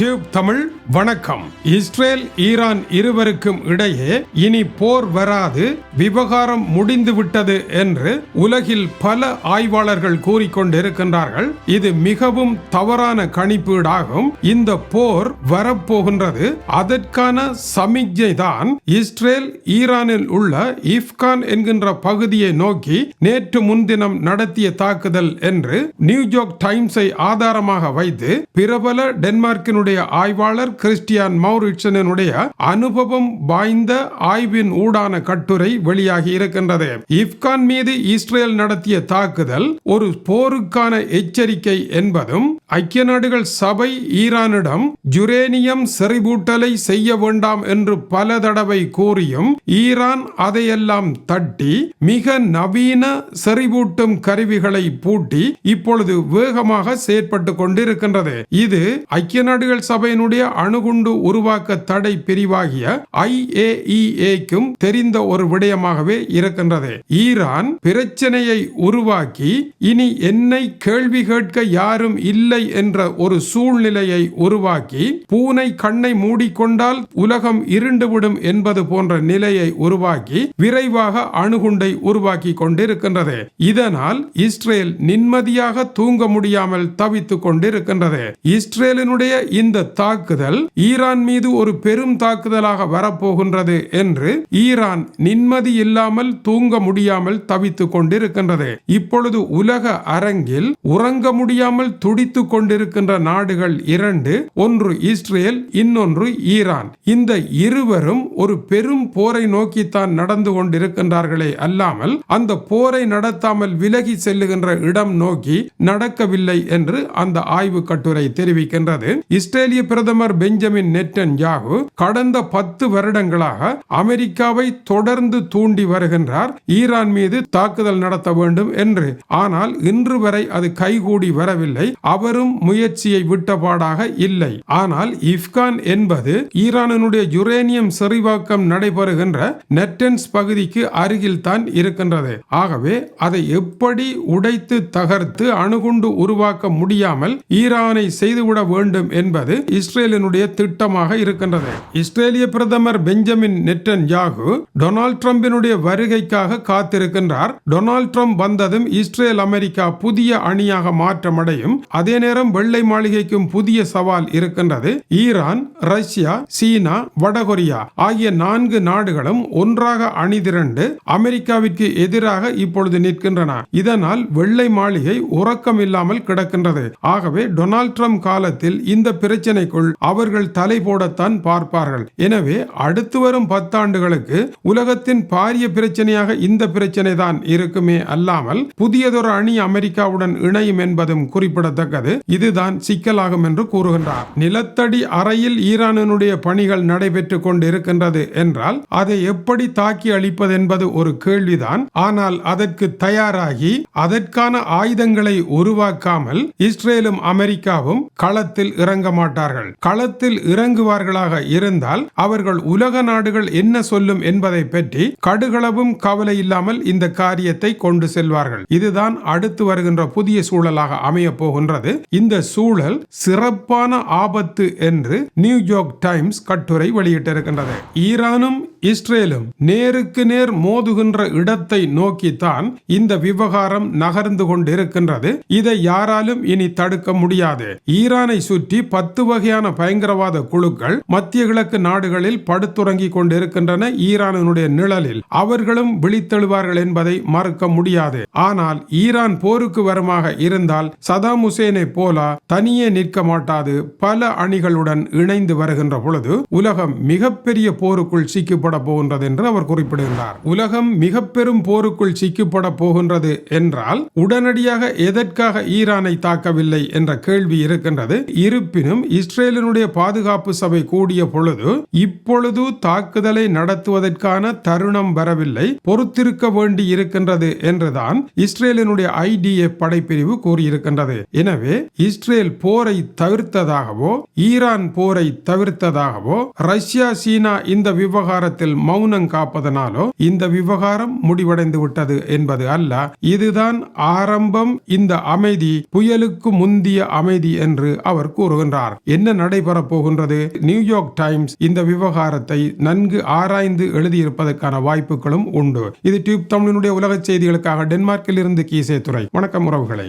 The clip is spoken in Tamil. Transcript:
டியூப் தமிழ் வணக்கம். இஸ்ரேல் ஈரான் இருவருக்கும் இடையே இனி போர் வராது விவகாரம் முடிந்து விட்டது என்று உலகில் பல ஆய்வாளர்கள் கூறிக்கொண்டிருக்கின்றார்கள். இது மிகவும் தவறான கணிப்பீடாகும். இந்த போர் வரப்போகின்றது. அதற்கான சமிக்ஞை தான் இஸ்ரேல் ஈரானில் உள்ள இஃப்கான் என்கின்ற பகுதியை நோக்கி நேற்று முன்தினம் நடத்திய தாக்குதல் என்று நியூயார்க் டைம்ஸை ஆதாரமாக வைத்து பிரபல டென்மார்க்கினுடைய ஆய்வாளர் கிறிஸ்டியான் மௌரிட்சனுடைய அனுபவம் வாய்ந்த ஆய்வின் ஊடான கட்டுரை வெளியாகி இருக்கின்றது. இப்கான் மீது இஸ்ரேல் நடத்திய தாக்குதல் ஒரு போருக்கான எச்சரிக்கை என்பதும் ஐக்கிய நாடுகள் சபை ஈரானிடம் ஜுரேனியம் செறிவூட்டலை செய்ய வேண்டாம் என்று பல தடவை கூறியும் ஈரான் அதையெல்லாம் தட்டி மிக நவீன செறிவூட்டும் கருவிகளை பூட்டி இப்பொழுது வேகமாக செயற்பட்டு கொண்டிருக்கின்றது. இது ஐக்கிய நாடுகள் சபையினுடைய அணுகுண்டு உருவாக்க தடை பிரிவாகிய ஐஏஇஏக்கும் தெரிந்த ஒரு விடயமாகவே இருக்கின்றது. ஈரான் பிரச்சனையை உருவாக்கி இனி என்னை கேள்வி கேட்க யாரும் இல்லை என்ற ஒரு சூழ்நிலையை உருவாக்கி பூனை கண்ணை மூடிக்கொண்டால் உலகம் இருண்டுவிடும் என்பது போன்ற நிலையை உருவாக்கி விரைவாக அணுகுண்டை உருவாக்கி கொண்டிருக்கின்றது. இதனால் இஸ்ரேல் நிம்மதியாக தூங்க முடியாமல் தவித்துக் கொண்டிருக்கின்றது. இஸ்ரேலினுடைய இந்த தாக்குதல் ஈரான் மீது ஒரு பெரும் தாக்குதலாக வரப்போகின்றது என்று ஈரான் நிம்மதி இல்லாமல் தூங்க முடியாமல் தவித்துக் கொண்டிருக்கின்றது. இப்பொழுது உலக அரங்கில் உறங்க முடியாமல் துடித்துக் கொண்டிருக்கின்ற நாடுகள் இரண்டு ஒன்று இஸ்ரேல் இன்னொன்று ஈரான். இந்த இருவரும் ஒரு பெரும் போரை நோக்கித்தான் நடந்து கொண்டிருக்கின்றார்களே அல்லாமல் அந்த போரை நடத்தாமல் விலகி செல்லுகின்ற இடம் நோக்கி நடக்கவில்லை என்று அந்த ஆய்வு கட்டுரை தெரிவிக்கின்றது. இஸ்ரேலிய பிரதமர் பெஞ்சமின் நெட்டன் யாகு கடந்த பத்து வருடங்களாக அமெரிக்காவை தொடர்ந்து தூண்டி வருகின்றார். ஈரான் மீது தாக்குதல் நடத்த வேண்டும் என்று. ஆனால் இன்று வரை அது கைகூடி வரவில்லை. அவரும் முயற்சியை விட்டபாடாக இல்லை. ஆனால் இப்கான் என்பது ஈரானினுடைய யுரேனியம் செறிவாக்கம் நடைபெறுகின்ற நெட்டன்ஸ் பகுதிக்கு அருகில் தான் இருக்கின்றது. ஆகவே அதை எப்படி உடைத்து தகர்த்து அணுகுண்டு உருவாக்க முடியாமல் ஈரானை செய்துவிட வேண்டும் என்பது என்பது இஸ்ரேலினுடைய திட்டமாக இருக்கின்றது. இஸ்ரேலிய பிரதமர் பெஞ்சமின் நெட்டன் யாகு டொனால்ட் ட்ரம்பினுடைய வருகைக்காக காத்திருக்கின்றார். டொனால்ட் ட்ரம்ப் வந்ததும் இஸ்ரேல் அமெரிக்கா புதிய அணியாக மாற்றமடையும். அதே நேரம் வெள்ளை மாளிகைக்கும் புதிய சவால் இருக்கின்றது. ஈரான் ரஷ்யா சீனா வடகொரியா ஆகிய நான்கு நாடுகளும் ஒன்றாக அணிதிரண்டு அமெரிக்காவிற்கு எதிராக இப்பொழுது நிற்கின்றன. இதனால் வெள்ளை மாளிகை உறக்கம் இல்லாமல் கிடக்கின்றது. ஆகவே டொனால்ட் ட்ரம்ப் காலத்தில் இந்த பிரச்சனை பிரச்சனைக்குள் அவர்கள் தலை போடத்தான் பார்ப்பார்கள். எனவே அடுத்து வரும் பத்தாண்டுகளுக்கு உலகத்தின் பாரிய பிரச்சனையாக இந்த பிரச்சனை தான் இருக்குமே அல்லாமல் புதியதொரு அணி அமெரிக்காவுடன் இணையும் என்பதும் குறிப்பிடத்தக்கது. இதுதான் சிக்கலாகும் என்று கூறுகின்றார். நிலத்தடி அறையில் ஈரானினுடைய பணிகள் நடைபெற்றுக் கொண்டிருக்கின்றது என்றால் அதை எப்படி தாக்கி அளிப்பது என்பது ஒரு கேள்விதான். ஆனால் அதற்கு தயாராகி அதற்கான ஆயுதங்களை உருவாக்காமல் இஸ்ரேலும் அமெரிக்காவும் களத்தில் இறங்க மாட்டார் மாட்டார்கள். களத்தில் இறங்குவார்களாக இருந்தால் அவர்கள் உலக நாடுகள் என்ன சொல்லும் என்பதை பற்றி கடுகளவும் கவலை இல்லாமல் இந்த காரியத்தை கொண்டு செல்வார்கள். இதுதான் அடுத்து வருகின்ற புதிய சூழலாக அமைய போகின்றது. இந்த சூழல் சிறப்பான ஆபத்து என்று நியூயார்க் டைம்ஸ் கட்டுரை வெளியிட்டிருக்கின்றது. ஈரானும் இஸ்ரேலும் நேருக்கு நேர் மோதுகின்ற இடத்தை நோக்கித்தான் இந்த விவகாரம் நகர்ந்து கொண்டிருக்கின்றது. இதை யாராலும் இனி தடுக்க முடியாது. ஈரானை சுற்றி பத்து வகையான பயங்கரவாத குழுக்கள் மத்திய கிழக்கு நாடுகளில் படுத்துறங்கிக் கொண்டிருக்கின்றன ஈரானினுடைய நிழலில். அவர்களும் விழித்தெழுவார்கள் என்பதை மறுக்க முடியாது. ஆனால் ஈரான் போருக்கு வருமாக இருந்தால் சதாம் ஹுசேனை போல தனியே நிற்க மாட்டாது. பல அணிகளுடன் இணைந்து வருகின்ற பொழுது உலகம் மிகப்பெரிய போருக்குள் சிக்கப்பட சிக்கப்பட போகின்றது என்று அவர் குறிப்பிடுகின்றார். உலகம் மிக பெரும் போருக்குள் சிக்கப்பட போகின்றது என்றால் உடனடியாக எதற்காக ஈரானை தாக்கவில்லை என்ற கேள்வி இருக்கின்றது. இருப்பினும் இஸ்ரேலினுடைய பாதுகாப்பு சபை கூடிய பொழுது இப்பொழுது தாக்குதலை நடத்துவதற்கான தருணம் வரவில்லை. பொறுத்திருக்க வேண்டி இருக்கின்றது என்றுதான் இஸ்ரேலினுடைய ஐடிஏ படைப்பிரிவு கூறியிருக்கின்றது. எனவே இஸ்ரேல் போரை தவிர்த்ததாகவோ ஈரான் போரை தவிர்த்ததாகவோ ரஷ்யா சீனா இந்த விவகாரத்தில் விவகாரத்தில் மௌனம் காப்பதனாலோ இந்த விவகாரம் முடிவடைந்து விட்டது என்பது அல்ல. இதுதான் ஆரம்பம். இந்த அமைதி புயலுக்கு முந்திய அமைதி என்று அவர் கூறுகின்றார். என்ன நடைபெறப் போகின்றது? நியூயார்க் டைம்ஸ் இந்த விவகாரத்தை நன்கு ஆராய்ந்து எழுதியிருப்பதற்கான வாய்ப்புகளும் உண்டு. இது டியூப் தமிழனுடைய உலக செய்திகளுக்காக டென்மார்க்கில் இருந்து கீசே துறை வணக்கம் உறவுகளை.